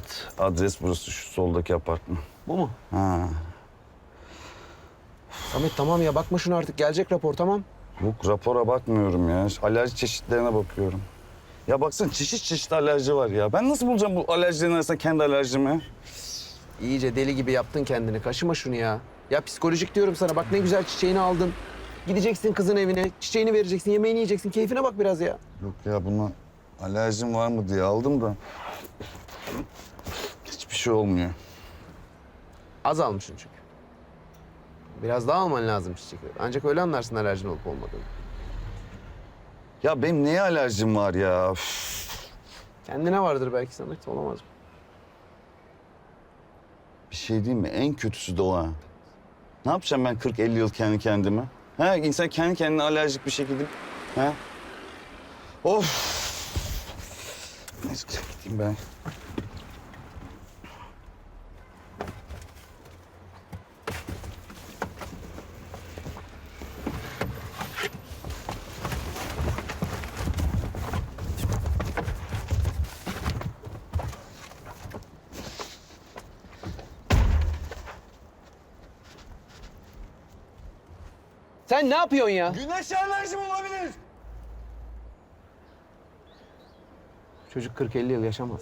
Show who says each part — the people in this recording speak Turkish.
Speaker 1: Evet, adres burası şu soldaki apartman.
Speaker 2: Bu mu?
Speaker 1: Ha.
Speaker 2: Samet tamam ya bakma şuna artık gelecek rapor tamam.
Speaker 1: Yok rapora bakmıyorum ya. Alerji çeşitlerine bakıyorum. Ya baksana çeşit çeşit alerji var ya. Ben nasıl bulacağım bu alerjilerin arasında kendi alerjimi?
Speaker 2: İyice deli gibi yaptın kendini kaşıma şunu ya. Ya psikolojik diyorum sana bak ne güzel çiçeğini aldın. Gideceksin kızın evine, çiçeğini vereceksin, yemeğini yiyeceksin. Keyfine bak biraz ya.
Speaker 1: Yok ya buna alerjim var mı diye aldım da. Hiçbir şey olmuyor.
Speaker 2: Az almışsın çünkü. Biraz daha alman lazım çiçekleri. Ancak öyle anlarsın alerjin olup olmadığını.
Speaker 1: Ya benim neye alerjim var ya? Üf.
Speaker 2: Kendine vardır belki Samet, olamaz mı?
Speaker 1: Bir şey diyeyim mi? En kötüsü de o ha. Ne yapacağım ben 40-50 yıl kendi kendime? Ha, insan kendi kendine alerjik bir şekilde... Ha? Of! Neyse gideyim ben.
Speaker 2: Sen ne yapıyorsun ya?
Speaker 1: Güneş alerjim olabilir.
Speaker 2: Çocuk 40-50 yıl yaşamaz.